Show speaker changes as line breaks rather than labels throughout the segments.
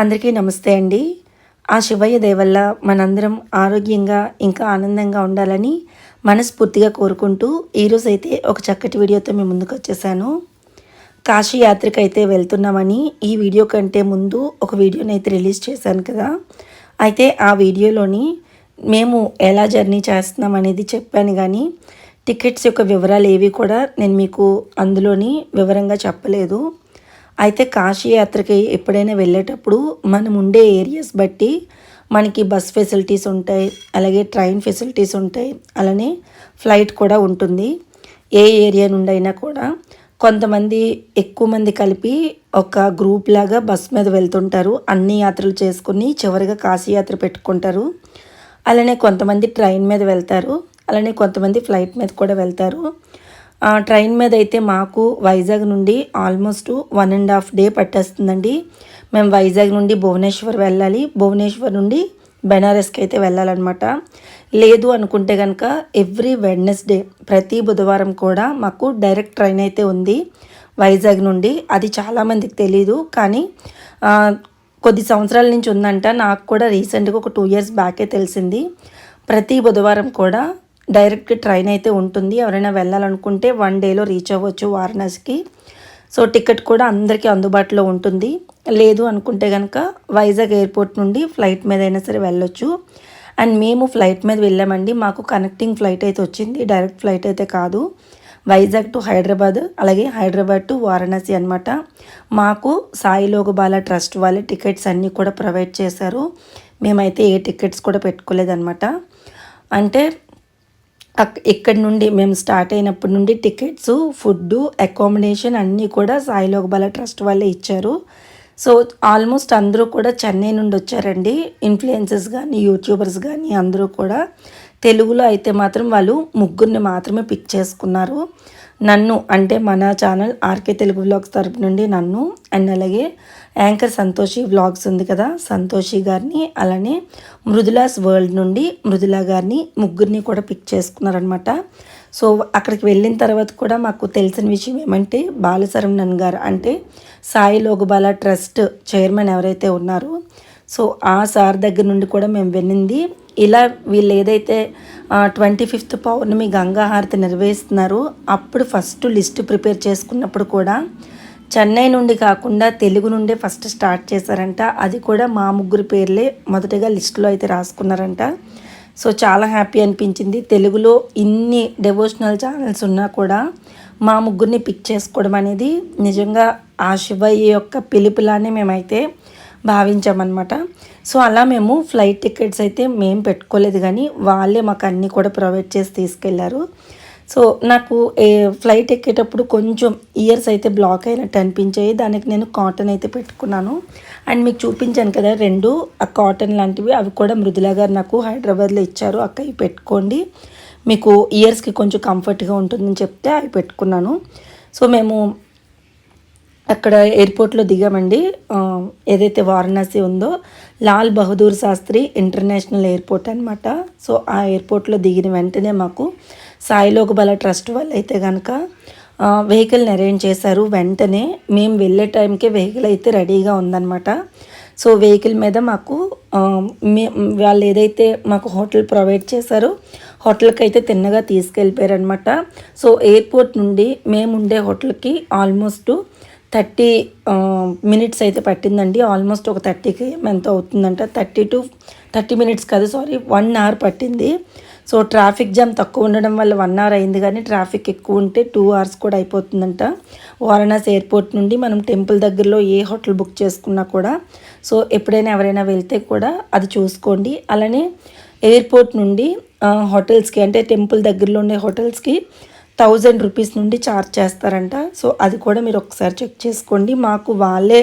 అందరికీ నమస్తే అండి. ఆ శివయ్య దేవల్ల మనందరం ఆరోగ్యంగా ఇంకా ఆనందంగా ఉండాలని మనస్ఫూర్తిగా కోరుకుంటూ ఈరోజు అయితే ఒక చక్కటి వీడియోతో మేము ముందుకు వచ్చేసాను. కాశీ యాత్రకు అయితే వెళ్తున్నామని ఈ వీడియో కంటే ముందు ఒక వీడియోని అయితే రిలీజ్ చేశాను కదా. అయితే ఆ వీడియోలోని మేము ఎలా జర్నీ చేస్తున్నాం అనేది చెప్పాను కానీ టికెట్స్ యొక్క వివరాలు ఏవి కూడా నేను మీకు అందులోని వివరంగా చెప్పలేదు. అయితే కాశీ యాత్రకి ఎప్పుడైనా వెళ్ళేటప్పుడు మనం ఉండే ఏరియాస్ బట్టి మనకి బస్ ఫెసిలిటీస్ ఉంటాయి అలాగే ట్రైన్ ఫెసిలిటీస్ ఉంటాయి అలానే ఫ్లైట్ కూడా ఉంటుంది. ఏ ఏరియా నుండి అయినా కూడా కొంతమంది ఎక్కువ మంది కలిపి ఒక గ్రూప్ లాగా బస్ మీద వెళ్తుంటారు. అన్ని యాత్రలు చేసుకుని చివరిగా కాశీ యాత్ర పెట్టుకుంటారు. అలానే కొంతమంది ట్రైన్ మీద వెళ్తారు అలానే కొంతమంది ఫ్లైట్ మీద కూడా వెళ్తారు. ట్రైన్ మీద అయితే మాకు వైజాగ్ నుండి almost one and half day పట్టేస్తుందండి. మేము వైజాగ్ నుండి భువనేశ్వర్ వెళ్ళాలి. భువనేశ్వర్ నుండి బెనారస్కి అయితే వెళ్ళాలన్నమాట. లేదు అనుకుంటే కనుక ఎవ్రీ వెడ్నెస్డే ప్రతి బుధవారం కూడా మాకు డైరెక్ట్ ట్రైన్ అయితే ఉంది వైజాగ్ నుండి. అది చాలామందికి తెలీదు కానీ కొద్ది సంవత్సరాల నుంచి ఉందంట. నాకు కూడా రీసెంట్గా ఒక టూ ఇయర్స్ బ్యాకే తెలిసింది. ప్రతి బుధవారం కూడా డైరెక్ట్ ట్రైన్ అయితే ఉంటుంది. ఎవరైనా వెళ్ళాలనుకుంటే వన్ డేలో రీచ్ అవ్వచ్చు వారణాసికి. సో టికెట్ కూడా అందరికీ అందుబాటులో ఉంటుంది. లేదు అనుకుంటే కనుక వైజాగ్ ఎయిర్పోర్ట్ నుండి ఫ్లైట్ మీద అయినా సరే వెళ్ళొచ్చు. అండ్ మేము ఫ్లైట్ మీద వెళ్ళామండి. మాకు కనెక్టింగ్ ఫ్లైట్ అయితే వచ్చింది. డైరెక్ట్ ఫ్లైట్ అయితే కాదు. వైజాగ్ టు హైదరాబాద్ అలాగే హైదరాబాద్ టు వారణాసి అనమాట మాకు సాయి లోగబాల ట్రస్ట్ వాళ్ళే టికెట్స్ అన్నీ కూడా ప్రొవైడ్ చేశారు. మేమైతే ఏ టికెట్స్ కూడా పెట్టుకోలేదన్నమాట. అంటే ఇక్కడ నుండి మేము స్టార్ట్ అయినప్పటి నుండి టికెట్స్ ఫుడ్ అకామిడేషన్ అన్నీ కూడా సాయి లోకబాల ట్రస్ట్ వాళ్ళే ఇచ్చారు. సో ఆల్మోస్ట్ అందరూ కూడా చెన్నై నుండి వచ్చారండి. ఇన్ఫ్లుయెన్సెస్ కానీ యూట్యూబర్స్ కానీ అందరూ కూడా. తెలుగులో అయితే మాత్రం వాళ్ళు ముగ్గురిని మాత్రమే పిక్ చేసుకున్నారు. నన్ను అంటే మన ఛానల్ ఆర్కే తెలుగు వ్లాగ్స్ తరపు నుండి నన్ను అండ్ అలాగే యాంకర్ సంతోషి వ్లాగ్స్ ఉంది కదా సంతోషి గారిని అలానే మృదులాస్ వరల్డ్ నుండి మృదులా గారిని ముగ్గురిని కూడా పిక్ చేసుకున్నారనమాట సో అక్కడికి వెళ్ళిన తర్వాత కూడా మాకు తెలిసిన విషయం ఏమంటే బాలశరవణన్ గారు అంటే సాయి లోగుబాల ట్రస్ట్ చైర్మన్ ఎవరైతే ఉన్నారో సో ఆ సార్ దగ్గర నుండి కూడా మేము వినింది ఇలా వీళ్ళు ఏదైతే ట్వంటీ ఫిఫ్త్ పౌర్ణమి గంగా హారతి నిర్వహిస్తున్నారో అప్పుడు ఫస్ట్ లిస్ట్ ప్రిపేర్ చేసుకున్నప్పుడు కూడా చెన్నై నుండి కాకుండా తెలుగు నుండే ఫస్ట్ స్టార్ట్ చేశారంట. అది కూడా మా ముగ్గురు పేర్లే మొదటగా లిస్టులో అయితే రాసుకున్నారంట. సో చాలా హ్యాపీ అనిపించింది. తెలుగులో ఇన్ని డెవోషనల్ ఛానల్స్ ఉన్నా కూడా మా ముగ్గురిని పిక్ చేసుకోవడం అనేది నిజంగా ఆ శివయ్య యొక్క పిలుపులానే మేమైతే భావించామన్నమాట. సో అలా మేము ఫ్లైట్ టికెట్స్ అయితే మేము పెట్టుకోలేదు కానీ వాళ్ళే మాకు అన్నీ కూడా ప్రొవైడ్ చేసి తీసుకెళ్ళారు. సో నాకు ఏ ఫ్లైట్ ఎక్కేటప్పుడు కొంచెం ఇయర్స్ అయితే బ్లాక్ అయినట్టు అనిపించాయి. దానికి నేను కాటన్ అయితే పెట్టుకున్నాను. అండ్ మీకు చూపించాను కదా రెండు ఆ కాటన్ లాంటివి. అవి కూడా మృదులా గారు నాకు హైదరాబాద్లో ఇచ్చారు. అక్క ఇవి పెట్టుకోండి. మీకు ఇయర్స్కి కొంచెం కంఫర్ట్గా ఉంటుందని చెప్తే అవి పెట్టుకున్నాను. సో మేము అక్కడ ఎయిర్పోర్ట్లో దిగామండి. ఏదైతే వారణాసి ఉందో లాల్ బహదూర్ శాస్త్రి ఇంటర్నేషనల్ ఎయిర్పోర్ట్ అనమాట సో ఆ ఎయిర్పోర్ట్లో దిగిన వెంటనే మాకు సాయిలోకబల ట్రస్ట్ వాళ్ళు అయితే కనుక వెహికల్ని అరేంజ్ చేశారు. వెంటనే మేము వెళ్ళే టైంకే వెహికల్ అయితే రెడీగా ఉందన్నమాట. సో వెహికల్ మీద మాకు మే వాళ్ళు ఏదైతే మాకు హోటల్ ప్రొవైడ్ చేశారో హోటల్కి అయితే తిన్నగా తీసుకెళ్ళిపోయారనమాట సో ఎయిర్పోర్ట్ నుండి మేము ఉండే హోటల్కి ఆల్మోస్ట్ థర్టీ మినిట్స్ అయితే పట్టిందండి. ఆల్మోస్ట్ ఒక థర్టీకి ఎంత అవుతుందంట థర్టీ టు థర్టీ మినిట్స్ కాదు సారీ వన్ అవర్ పట్టింది. సో ట్రాఫిక్ జామ్ తక్కువ ఉండడం వల్ల వన్ అవర్ అయింది కానీ ట్రాఫిక్ ఎక్కువ ఉంటే టూ అవర్స్ కూడా అయిపోతుందంట. వారణాసి ఎయిర్పోర్ట్ నుండి మనం టెంపుల్ దగ్గరలో ఏ హోటల్ బుక్ చేసుకున్నా కూడా సో ఎప్పుడైనా ఎవరైనా వెళ్తే కూడా అది చూసుకోండి. అలానే ఎయిర్పోర్ట్ నుండి హోటల్స్కి అంటే టెంపుల్ దగ్గరలో ఉండే హోటల్స్కి థౌజండ్ రూపీస్ నుండి ఛార్జ్ చేస్తారంట. సో అది కూడా మీరు ఒకసారి చెక్ చేసుకోండి. మాకు వాళ్ళే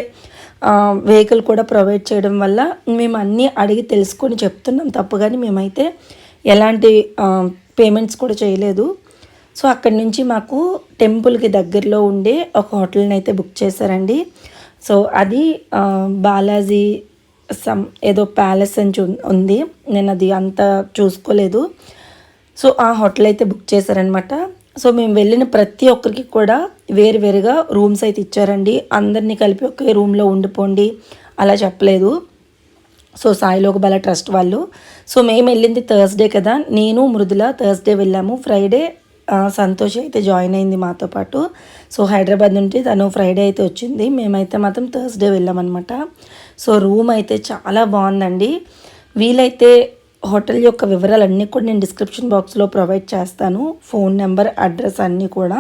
వెహికల్ కూడా ప్రొవైడ్ చేయడం వల్ల మేము అన్నీ అడిగి తెలుసుకొని చెప్తున్నాం. తప్పు కానీ మేమైతే ఎలాంటి పేమెంట్స్ కూడా చేయలేదు. సో అక్కడి నుంచి మాకు టెంపుల్కి దగ్గరలో ఉండే ఒక హోటల్ని అయితే బుక్ చేశారండి. సో అది బాలాజీ సమ్ ఏదో ప్యాలెస్ అని చూ ఉంది. నేను అది అంత చూసుకోలేదు. సో ఆ హోటల్ అయితే బుక్ చేశారనమాట సో మేము వెళ్ళిన ప్రతి ఒక్కరికి కూడా వేరు వేరుగా రూమ్స్ అయితే ఇచ్చారండి. అందరినీ కలిపి ఒకే రూమ్లో ఉండిపోండి. అలా చెప్పలేదు. సో సాయిలోక బల ట్రస్ట్ వాళ్ళు. సో మేము వెళ్ళింది థర్స్డే కదా. నేను మృదుల థర్స్డే వెళ్ళాము. ఫ్రైడే సంతోష్ అయితే జాయిన్ అయింది మాతో పాటు. సో హైదరాబాద్ నుండి తను ఫ్రైడే అయితే వచ్చింది. మేమైతే మాత్రం థర్స్డే వెళ్ళామన్నమాట. సో రూమ్ అయితే చాలా బాగుందండి. వీలైతే హోటల్ యొక్క వివరాలన్నీ కూడా నేను డిస్క్రిప్షన్ బాక్స్లో ప్రొవైడ్ చేస్తాను. ఫోన్ నెంబర్ అడ్రస్ అన్నీ కూడా.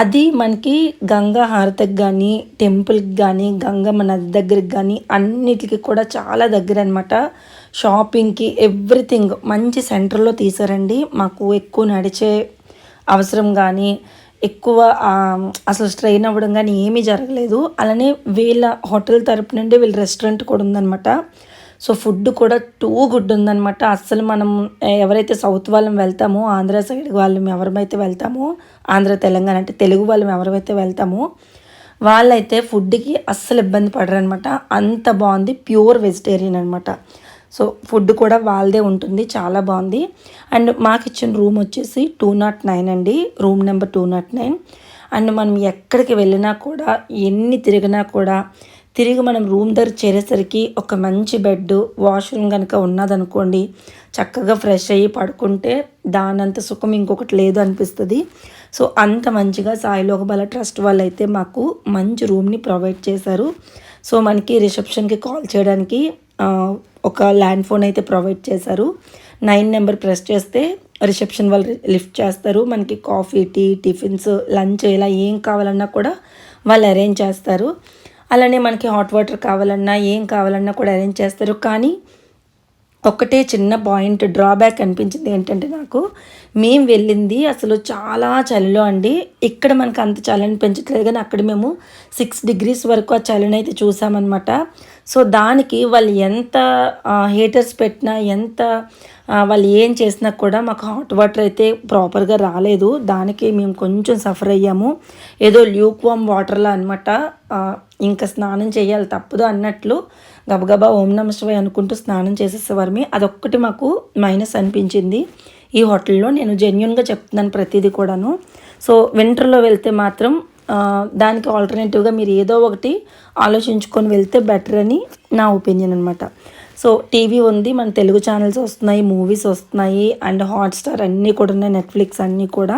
అది మనకి గంగా హారతికి కానీ టెంపుల్కి కానీ గంగమ్మ నది దగ్గరికి కానీ అన్నిటికి కూడా చాలా దగ్గర అనమాట షాపింగ్కి ఎవ్రీథింగ్ మంచి సెంటర్లో తీసారండి మాకు ఎక్కువ నడిచే అవసరం కానీ ఎక్కువ అసలు స్ట్రెయిన్ అవ్వడం కానీ ఏమీ జరగలేదు. అలానే వీళ్ళ హోటల్ తరపు నుండి వీళ్ళ రెస్టారెంట్ కూడా ఉందన్నమాట. సో ఫుడ్ కూడా టూ గుడ్ ఉందనమాట అస్సలు మనం ఎవరైతే సౌత్ వాళ్ళం వెళ్తామో ఆంధ్ర సైడ్ వాళ్ళం ఎవరైతే వెళ్తామో ఆంధ్ర తెలంగాణ అంటే తెలుగు వాళ్ళం ఎవరైతే వెళ్తామో వాళ్ళైతే ఫుడ్కి అస్సలు ఇబ్బంది పడరనమాట అంత బాగుంది ప్యూర్ వెజిటేరియన్ అనమాట సో ఫుడ్ కూడా వాళ్ళదే ఉంటుంది చాలా బాగుంది. అండ్ మాకు ఇచ్చిన రూమ్ వచ్చేసి టూ నాట్ నైన్ అండి room number two not nine. And మనం ఎక్కడికి వెళ్ళినా కూడా ఎన్ని తిరిగినా కూడా తిరిగి మనం రూమ్ దగ్గర చేరేసరికి ఒక మంచి బెడ్ వాష్రూమ్ కనుక ఉన్నదనుకోండి చక్కగా ఫ్రెష్ అయ్యి పడుకుంటే దానంత సుఖం ఇంకొకటి లేదు అనిపిస్తుంది. సో అంత మంచిగా సాయిలోకబల ట్రస్ట్ వాళ్ళు అయితే మాకు మంచి రూమ్ని ప్రొవైడ్ చేశారు. సో మనకి రిసెప్షన్కి కాల్ చేయడానికి ఒక ల్యాండ్ ఫోన్ అయితే ప్రొవైడ్ చేశారు. నైన్ నెంబర్ ప్రెస్ చేస్తే రిసెప్షన్ వాళ్ళు లిఫ్ట్ చేస్తారు. మనకి కాఫీ టీ టిఫిన్స్ లంచ్ ఇలా ఏం కావాలన్నా కూడా వాళ్ళు అరేంజ్ చేస్తారు. అలానే మనకి హాట్ వాటర్ కావాలన్నా ఏం కావాలన్నా కూడా అరేంజ్ చేస్తారు. కానీ ఒకటే చిన్న పాయింట్ డ్రాబ్యాక్ అనిపించింది ఏంటంటే నాకు మేము వెళ్ళింది అసలు చాలా చలిలో అండి. ఇక్కడ మనకు అంత చలిని పెంచట్లేదు కానీ అక్కడ మేము సిక్స్ డిగ్రీస్ వరకు ఆ చలిని అయితే చూసామన్నమాట. సో దానికి వాళ్ళు ఎంత హీటర్స్ పెట్టినా ఎంత వాళ్ళు ఏం చేసినా కూడా మాకు హాట్ వాటర్ అయితే ప్రాపర్గా రాలేదు. దానికి మేము కొంచెం సఫర్ అయ్యాము. ఏదో ల్యూక్ వామ్ వాటర్లో అనమాట ఇంకా స్నానం చేయాలి తప్పదు అన్నట్లు గబగబా ఓం నమ శివాయ అనుకుంటూ స్నానం చేసేసేవారమి అదొక్కటి మాకు మైనస్ అనిపించింది. ఈ హోటల్లో నేను జెన్యున్గా చెప్తున్నాను ప్రతిదీ కూడాను. సో వింటర్లో వెళ్తే మాత్రం దానికి ఆల్టర్నేటివ్గా మీరు ఏదో ఒకటి ఆలోచించుకొని వెళ్తే బెటర్ అని నా ఒపీనియన్ అనమాట సో టీవీ ఉంది మన తెలుగు ఛానల్స్ వస్తున్నాయి మూవీస్ వస్తున్నాయి అండ్ హాట్స్టార్ అన్నీ కూడా ఉన్నాయి నెట్ఫ్లిక్స్ అన్నీ కూడా.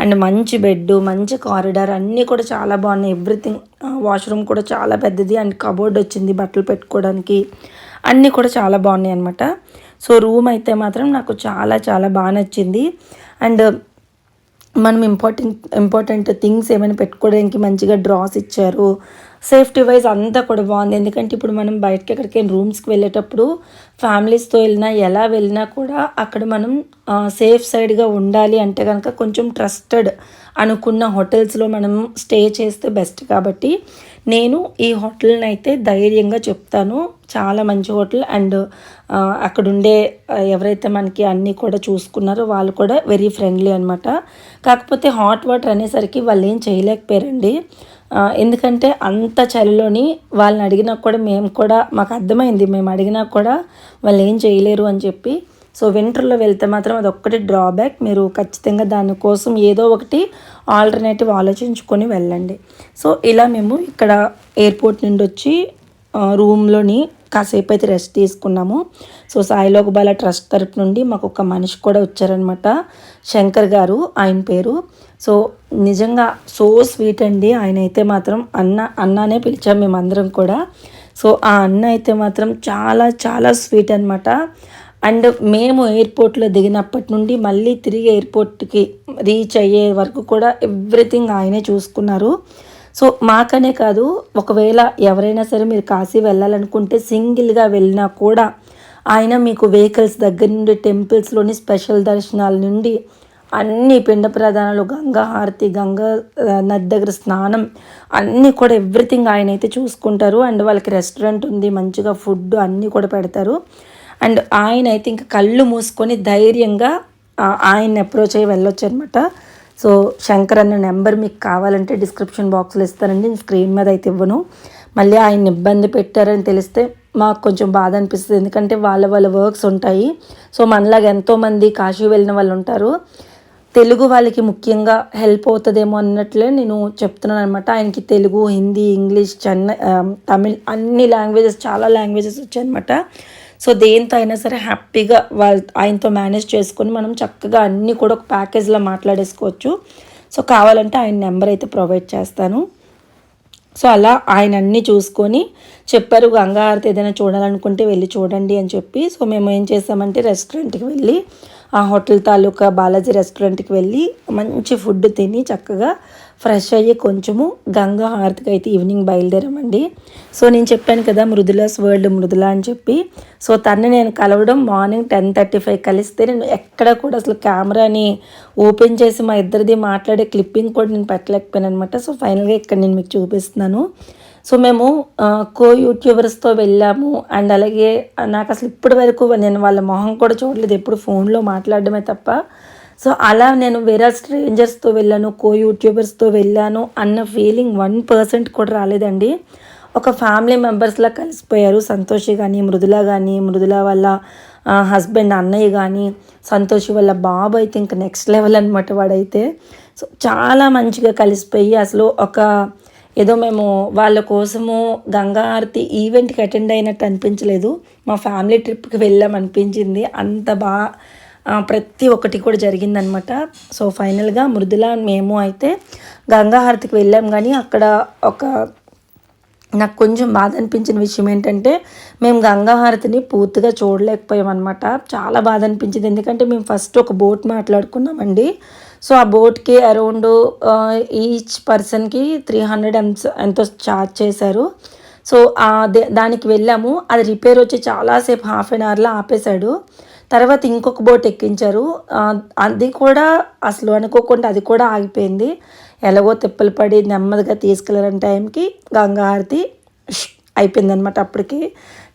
అండ్ మంచి బెడ్ మంచి కారిడార్ అన్నీ కూడా చాలా బాగున్నాయి. ఎవ్రీథింగ్ వాష్రూమ్ కూడా చాలా పెద్దది అండ్ కబోర్డ్ వచ్చింది బట్టలు పెట్టుకోవడానికి. అన్నీ కూడా చాలా బాగున్నాయి అనమాట సో రూమ్ అయితే మాత్రం నాకు చాలా చాలా బాగా నచ్చింది. అండ్ మనం ఇంపార్టెంట్ ఇంపార్టెంట్ థింగ్స్ ఏమైనా పెట్టుకోవడానికి మంచిగా డ్రాస్ ఇచ్చారు సేఫ్టీ వైజ్ అంతా కూడా బాగుంది. ఎందుకంటే ఇప్పుడు మనం బయటకి ఎక్కడికైనా రూమ్స్కి వెళ్ళేటప్పుడు ఫ్యామిలీస్తో వెళ్ళినా ఎలా వెళ్ళినా కూడా అక్కడ మనం సేఫ్ సైడ్గా ఉండాలి అంటే కనుక కొంచెం ట్రస్టెడ్ అనుకున్న హోటల్స్లో మనం స్టే చేస్తే బెస్ట్. కాబట్టి నేను ఈ హోటల్ని అయితే ధైర్యంగా చెప్తాను. చాలా మంచి హోటల్ అండ్ అక్కడ ఉండే ఎవరైతే మనకి అన్నీ కూడా చూసుకున్నారో వాళ్ళు కూడా వెరీ ఫ్రెండ్లీ అనమాట కాకపోతే హాట్ వాటర్ అనేసరికి వాళ్ళు ఏం చేయలేకపోయారండి. ఎందుకంటే అంత చలిలోని వాళ్ళని అడిగినా కూడా మేము కూడా మాకు అర్థమైంది మేము అడిగినా కూడా వాళ్ళు ఏం చేయలేరు అని చెప్పి. సో వింటర్లో వెళ్తే మాత్రం అది ఒక్కటి డ్రాబ్యాక్ మీరు ఖచ్చితంగా దానికోసం ఏదో ఒకటి ఆల్టర్నేటివ్ ఆలోచించుకొని వెళ్ళండి. సో ఇలా మేము ఇక్కడ ఎయిర్పోర్ట్ నుండి వచ్చి రూమ్లోని కాసేపు అయితే రెస్ట్ తీసుకున్నాము. సో సాయిలోక బాల ట్రస్ట్ తరపు నుండి మాకు ఒక మనిషి కూడా వచ్చారనమాట శంకర్ గారు ఆయన పేరు. సో నిజంగా సో స్వీట్ అండి. ఆయన అయితే మాత్రం అన్న అన్నానే పిలిచాం మేమందరం కూడా. సో ఆ అన్న అయితే మాత్రం చాలా చాలా స్వీట్ అనమాట అండ్ మేము ఎయిర్పోర్ట్లో దిగినప్పటి నుండి మళ్ళీ తిరిగి ఎయిర్పోర్ట్కి రీచ్ అయ్యే వరకు కూడా ఎవ్రీథింగ్ ఆయనే చూసుకున్నారు. సో మాకనే కాదు ఒకవేళ ఎవరైనా సరే మీరు కాశీ వెళ్ళాలనుకుంటే సింగిల్గా వెళ్ళినా కూడా ఆయన మీకు వెహికల్స్ దగ్గర నుండి టెంపుల్స్లోని స్పెషల్ దర్శనాల నుండి అన్ని పిండ ప్రధానాలు గంగా హారతి గంగా నది దగ్గర స్నానం అన్నీ కూడా ఎవ్రీథింగ్ ఆయన అయితే చూసుకుంటారు. అండ్ వాళ్ళకి రెస్టారెంట్ ఉంది మంచిగా ఫుడ్ అన్నీ కూడా పెడతారు. అండ్ ఆయన అయితే ఇంకా కళ్ళు మూసుకొని ధైర్యంగా ఆయన అప్రోచ్ అయ్యి వెళ్ళొచ్చు అనమాట సో శంకర్ అన్న నెంబర్ మీకు కావాలంటే డిస్క్రిప్షన్ బాక్స్లో ఇస్తానండి. నేను స్క్రీన్ మీద అయితే ఇవ్వను. మళ్ళీ ఆయన ఇబ్బంది పెట్టారని తెలిస్తే మాకు కొంచెం బాధ అనిపిస్తుంది. ఎందుకంటే వాళ్ళ వాళ్ళ వర్క్స్ ఉంటాయి. సో మనలాగా ఎంతోమంది కాశీ వెళ్ళిన వాళ్ళు ఉంటారు. తెలుగు వాళ్ళకి ముఖ్యంగా హెల్ప్ అవుతుందేమో అన్నట్లే నేను చెప్తున్నాను అనమాట ఆయనకి తెలుగు హిందీ ఇంగ్లీష్ చెన్నై తమిళ్ అన్ని లాంగ్వేజెస్ చాలా లాంగ్వేజెస్ వచ్చాయన్నమాట. సో దేంతో అయినా సరే హ్యాపీగా వాళ్ళ ఆయనతో మేనేజ్ చేసుకొని మనం చక్కగా అన్నీ కూడా ఒక ప్యాకేజ్లో మాట్లాడేసుకోవచ్చు. సో కావాలంటే ఆయన నెంబర్ అయితే ప్రొవైడ్ చేస్తాను. సో అలా ఆయన అన్నీ చూసుకొని చెప్పారు గంగాహారతి ఏదైనా చూడాలనుకుంటే వెళ్ళి చూడండి అని చెప్పి. సో మేము ఏం చేసామంటే రెస్టారెంట్కి వెళ్ళి ఆ హోటల్ తాలూకా బాలాజీ రెస్టారెంట్కి వెళ్ళి మంచి ఫుడ్ తిని చక్కగా ఫ్రెష్ అయ్యి కొంచెము గంగా హారతికి అయితే ఈవినింగ్ బయలుదేరామండి. సో నేను చెప్పాను కదా మృదులాస్ వరల్డ్ మృదుల అని చెప్పి. సో తన్ని నేను కలవడం మార్నింగ్ టెన్ థర్టీ ఫైవ్ కలిస్తే నేను ఎక్కడ కూడా అసలు కెమెరాని ఓపెన్ చేసి మా ఇద్దరిది మాట్లాడే క్లిప్పింగ్ కూడా నేను పెట్టలేకపోయాను అనమాట సో ఫైనల్గా ఇక్కడ నేను మీకు చూపిస్తున్నాను. సో మేము కో యూట్యూబర్స్తో వెళ్ళాము. అండ్ అలాగే నాకు అసలు ఇప్పటి వరకు నేను వాళ్ళ మొహం కూడా చూడలేదు. ఎప్పుడు ఫోన్లో మాట్లాడడమే తప్ప. సో అలా నేను వేరే స్ట్రేంజర్స్తో వెళ్ళాను కో యూట్యూబర్స్తో వెళ్ళాను అన్న ఫీలింగ్ వన్ పర్సెంట్ కూడా రాలేదండి. ఒక ఫ్యామిలీ మెంబర్స్లా కలిసిపోయారు. సంతోషి కానీ మృదుల కానీ మృదుల వాళ్ళ హస్బెండ్ అన్నయ్య కానీ సంతోషి వాళ్ళ బాబు అయితే ఇంకా నెక్స్ట్ లెవెల్ అనమాట వాడైతే. సో చాలా మంచిగా కలిసిపోయి అసలు ఒక ఏదో మేము వాళ్ళ కోసము గంగా ఆరతి ఈవెంట్కి అటెండ్ అయినట్టు అనిపించలేదు. మా ఫ్యామిలీ ట్రిప్కి వెళ్ళాం అనిపించింది. అంత బాగా ప్రతి ఒక్కటి కూడా జరిగిందనమాట. సో ఫైనల్గా మృదుల మేము అయితే గంగాహారతికి వెళ్ళాం. కానీ అక్కడ ఒక నాకు కొంచెం బాధ అనిపించిన విషయం ఏంటంటే మేము గంగా హారతిని పూర్తిగా చూడలేకపోయాం అనమాట చాలా బాధ అనిపించింది. ఎందుకంటే మేము ఫస్ట్ ఒక బోట్ మాట్లాడుకున్నామండి. సో ఆ బోట్కి అరౌండ్ ఈచ్ పర్సన్కి త్రీ హండ్రెడ్ ఎంస్ ఎంతో ఛార్జ్ చేశారు. సో దానికి వెళ్ళాము. అది రిపేర్ వచ్చి చాలాసేపు హాఫ్ అన్ అవర్లో ఆపేశాడు. తర్వాత ఇంకొక బోట్ ఎక్కించారు. అది కూడా అసలు అనుకోకుండా అది కూడా ఆగిపోయింది. ఎలాగో తిప్పలు పడి నెమ్మదిగా తీసుకెళ్ళిన టైంకి గంగా హారతి అయిపోయిందనమాట అప్పటికి.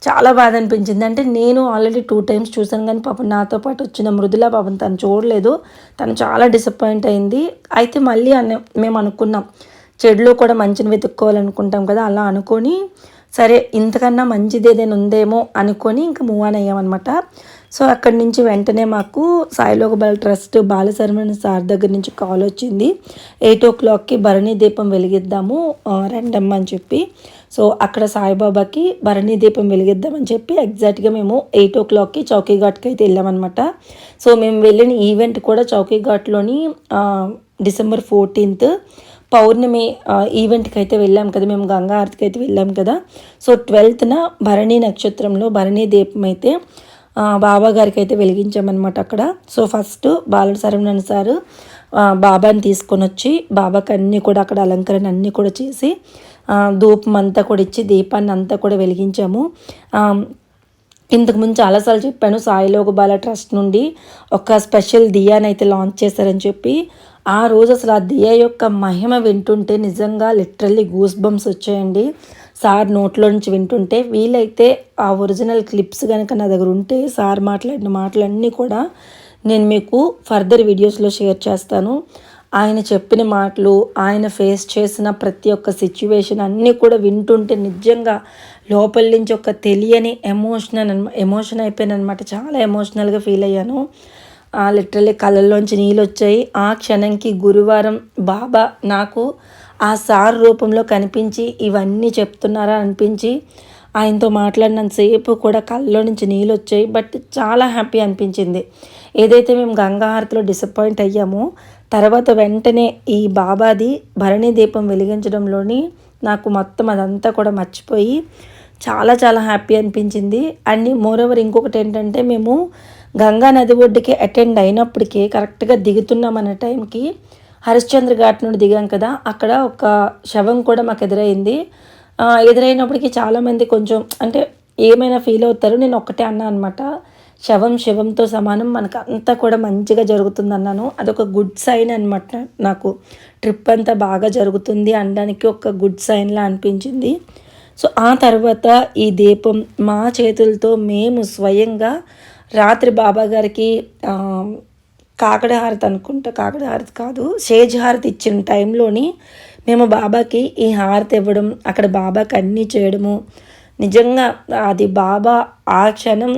చాలా బాధ అనిపించింది. అంటే నేను ఆల్రెడీ టూ టైమ్స్ చూశాను కానీ పాపం నాతో పాటు వచ్చిన మృదుల పాపం తను చూడలేదు. తను చాలా డిసప్పాయింట్ అయింది. అయితే మళ్ళీ అన్న మేము అనుకున్నాం చెడులో కూడా మంచిని వెతుక్కోవాలనుకుంటాం కదా అలా అనుకొని సరే ఇంతకన్నా మంచిది ఏదైనా ఉందేమో అనుకొని ఇంకా మూవ్ ఆన్ అయ్యామన్నమాట. సో అక్కడి నుంచి వెంటనే మాకు సాయిలోకబల ట్రస్ట్ బాలశర్మణ సార్ దగ్గర నుంచి కాల్ వచ్చింది. ఎయిట్ ఓ క్లాక్కి భరణి దీపం వెలిగిద్దాము రెండమ్మ అని చెప్పి. సో అక్కడ సాయిబాబాకి భరణి దీపం వెలిగిద్దామని చెప్పి ఎగ్జాక్ట్గా మేము ఎయిట్ ఓ క్లాక్కి చౌకీఘాట్కి అయితే వెళ్ళామన్నమాట. సో మేము వెళ్ళిన ఈవెంట్ కూడా చౌకీఘాట్లోని డిసెంబర్ ఫోర్టీన్త్ పౌర్ణమి ఈవెంట్కి అయితే వెళ్ళాం కదా. మేము గంగా ఆరతికి అయితే వెళ్ళాం కదా. సో ట్వెల్త్న భరణి నక్షత్రంలో భరణి దీపం అయితే బాబా గారికి అయితే వెలిగించామన్నమాట అక్కడ. సో ఫస్ట్ బాలడు సరవణన్ సారు బాబాని తీసుకొని వచ్చి బాబాకి అన్నీ కూడా అక్కడ అలంకరణ అన్నీ కూడా చేసి ధూపం అంతా కూడా ఇచ్చి దీపాన్ని అంతా కూడా వెలిగించాము. ఇంతకుముందు చాలాసార్లు చెప్పాను సాయిలోగబాల ట్రస్ట్ నుండి ఒక స్పెషల్ దియాని అయితే లాంచ్ చేశారని చెప్పి. ఆ రోజు అసలు ఆ దియా యొక్క మహిమ వింటుంటే నిజంగా లిటరల్లీ గూస్ బంప్స్ వచ్చాయండి. సార్ నోట్లో నుంచి వింటుంటే వీలైతే ఆ ఒరిజినల్ క్లిప్స్ కనుక నా దగ్గర ఉంటే సార్ మాట్లాడిన మాటలన్నీ కూడా నేను మీకు ఫర్దర్ వీడియోస్లో షేర్ చేస్తాను. ఆయన చెప్పిన మాటలు ఆయన ఫేస్ చేసిన ప్రతి ఒక్క సిచ్యువేషన్ అన్నీ కూడా వింటుంటే నిజంగా లోపల నుంచి ఒక తెలియని ఎమోషనల్ ఎమోషన్ అయిపోయాను అనమాట చాలా ఎమోషనల్గా ఫీల్ అయ్యాను. లిటరలీ కళ్ళల్లోంచి నీళ్ళు వచ్చాయి. ఆ క్షణంకి గురువారం బాబా నాకు ఆ సార్ రూపంలో కనిపించి ఇవన్నీ చెప్తున్నారా అనిపించి ఆయనతో మాట్లాడినంతసేపు కూడా కళ్ళలో నుంచి నీళ్ళు వచ్చాయి. బట్ చాలా హ్యాపీ అనిపించింది. ఏదైతే మేము గంగాహారతిలో డిసప్పాయింట్ అయ్యామో తర్వాత వెంటనే ఈ బాబాది భరణి దీపం వెలిగించడంలోని నాకు మొత్తం అదంతా కూడా మర్చిపోయి చాలా చాలా హ్యాపీ అనిపించింది. అండ్ మోరోవర్ ఇంకొకటి ఏంటంటే మేము గంగా నది ఒడ్డుకి అటెండ్ అయినప్పటికీ కరెక్ట్గా దిగుతున్నాం అనే టైంకి హరిశ్చంద్ర ఘాట్ నుండి దిగాం కదా అక్కడ ఒక శవం కూడా మాకు ఎదురైంది. ఎదురైనప్పటికీ చాలామంది కొంచెం అంటే ఏమైనా ఫీల్ అవుతారు నేను ఒక్కటే అన్నా అనమాట శవం శవంతో సమానం మనకు అంతా కూడా మంచిగా జరుగుతుంది అన్నాను అదొక గుడ్ సైన్ అనమాట నాకు. ట్రిప్ అంతా బాగా జరుగుతుంది అనడానికి ఒక గుడ్ సైన్లా అనిపించింది. సో ఆ తర్వాత ఈ దీపం మా చేతులతో మేము స్వయంగా రాత్రి బాబా గారికి కాకడ హారతి అనుకుంటా కాకడ హారతి కాదు సేజ్ హారతి ఇచ్చిన టైంలోని మేము బాబాకి ఈ హారతి ఇవ్వడం అక్కడ బాబాకి అన్నీ చేయడము నిజంగా అది బాబా ఆ క్షణం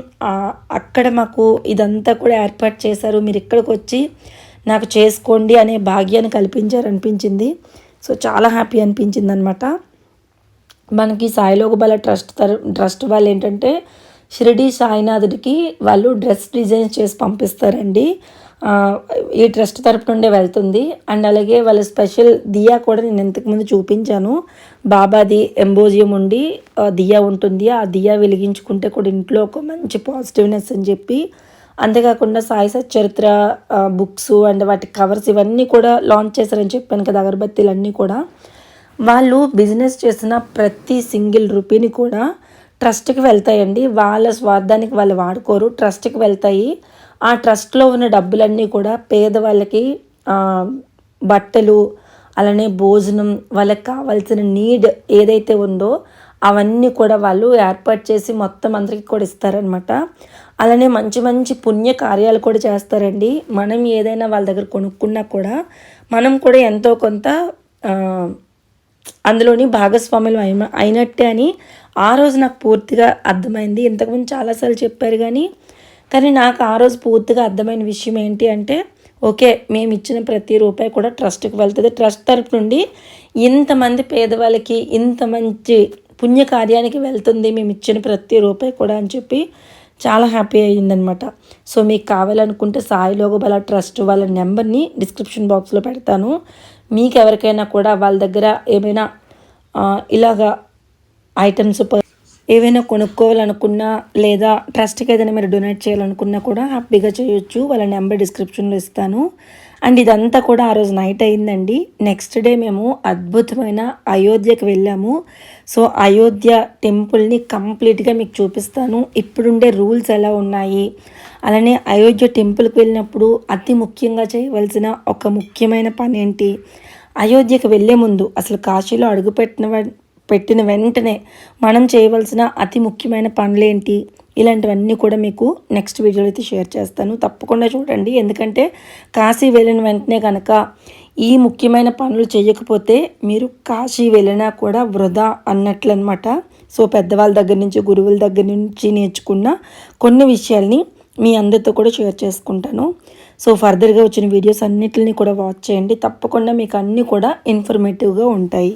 అక్కడ మాకు ఇదంతా కూడా ఏర్పాటు చేశారు. మీరు ఇక్కడికి వచ్చి నాకు చేసుకోండి అనే భాగ్యాన్ని కల్పించారనిపించింది. సో చాలా హ్యాపీ అనిపించింది అనమాట మనకి సాయిలోకబల ట్రస్ట్ తర ట్రస్ట్ వాళ్ళు ఏంటంటే షిరిడి సాయినాథుడికి వాళ్ళు డ్రెస్ డిజైన్ చేసి పంపిస్తారండి. ఈ ట్రస్ట్ తరపు నుండే వెళ్తుంది. అండ్ అలాగే వాళ్ళ స్పెషల్ దియా కూడా నేను ఇంతకుముందు చూపించాను. బాబాది ఎంబోజియం ఉండి దియా ఉంటుంది. ఆ దియా వెలిగించుకుంటే కూడా ఇంట్లో ఒక మంచి పాజిటివ్నెస్ అని చెప్పి అంతేకాకుండా సాయి సచ్చరిత్ర బుక్స్ అండ్ వాటి కవర్స్ ఇవన్నీ కూడా లాంచ్ చేశారని చెప్పాను కదా అగరబత్తీలు అన్నీ కూడా. వాళ్ళు బిజినెస్ చేసిన ప్రతి సింగిల్ రూపీని కూడా ట్రస్ట్కి వెళ్తాయండి. వాళ్ళ స్వార్థానికి వాళ్ళు వాడుకోరు. ట్రస్ట్కి వెళ్తాయి. ఆ ట్రస్ట్లో ఉన్న డబ్బులన్నీ కూడా పేదవాళ్ళకి బట్టలు అలానే భోజనం వాళ్ళకి కావాల్సిన నీడ్ ఏదైతే ఉందో అవన్నీ కూడా వాళ్ళు ఏర్పాటు చేసి మొత్తం అందరికీ కూడా ఇస్తారనమాట అలానే మంచి మంచి పుణ్య కార్యాలు కూడా చేస్తారండి. మనం ఏదైనా వాళ్ళ దగ్గర కొనుక్కున్నా కూడా మనం కూడా ఎంతో కొంత అందులోని భాగస్వాములు అయిన అయినట్టే అని ఆ రోజు నాకు పూర్తిగా అర్థమైంది. ఇంతకుముందు చాలాసార్లు చెప్పారు కానీ కానీ నాకు ఆ రోజు పూర్తిగా అర్థమైన విషయం ఏంటి అంటే ఓకే మేము ఇచ్చిన ప్రతి రూపాయి కూడా ట్రస్ట్కి వెళ్తుంది. ట్రస్ట్ తరపు నుండి ఇంతమంది పేదవాళ్ళకి ఇంత మంచి పుణ్య కార్యానికి వెళ్తుంది మేము ఇచ్చిన ప్రతి రూపాయి కూడా అని చెప్పి చాలా హ్యాపీ అయ్యిందనమాట. సో మీకు కావాలనుకుంటే సాయి లోగబల ట్రస్ట్ వాళ్ళ నెంబర్ని డిస్క్రిప్షన్ బాక్స్లో పెడతాను. మీకు ఎవరికైనా కూడా వాళ్ళ దగ్గర ఏమైనా ఇలాగా ఐటమ్స్ ఏవైనా కొనుక్కోవాలనుకున్నా లేదా ట్రస్ట్కి ఏదైనా మీరు డొనేట్ చేయాలనుకున్నా కూడా హ్యాపీగా చేయొచ్చు. వాళ్ళ నెంబర్ డిస్క్రిప్షన్లో ఇస్తాను. అండ్ ఇదంతా కూడా ఆ రోజు నైట్ అయిందండి. నెక్స్ట్ డే మేము అద్భుతమైన అయోధ్యకి వెళ్ళాము. సో అయోధ్య టెంపుల్ని కంప్లీట్గా మీకు చూపిస్తాను. ఇప్పుడుండే రూల్స్ ఎలా ఉన్నాయి? అలానే అయోధ్య టెంపుల్కి వెళ్ళినప్పుడు అతి ముఖ్యంగా చేయవలసిన ఒక ముఖ్యమైన పని ఏంటి అయోధ్యకి వెళ్ళే ముందు అసలు కాశీలో అడుగుపెట్టిన పెట్టిన వెంటనే మనం చేయవలసిన అతి ముఖ్యమైన పనులేంటి? ఇలాంటివన్నీ కూడా మీకు నెక్స్ట్ వీడియోలో అయితే షేర్ చేస్తాను. తప్పకుండా చూడండి. ఎందుకంటే కాశీ వెళ్ళిన వెంటనే కనుక ఈ ముఖ్యమైన పనులు చేయకపోతే మీరు కాశీ వెళ్ళినా కూడా వృధా అన్నట్లు అనమాట సో పెద్దవాళ్ళ దగ్గర నుంచి గురువుల దగ్గర నుంచి నేర్చుకున్న కొన్ని విషయాల్ని మీ అందరితో కూడా షేర్ చేసుకుంటాను. సో ఫర్దర్గా వచ్చిన వీడియోస్ అన్నిటిని కూడా వాచ్ చేయండి. తప్పకుండా మీకు అన్నీ కూడా ఇన్ఫర్మేటివ్గా ఉంటాయి.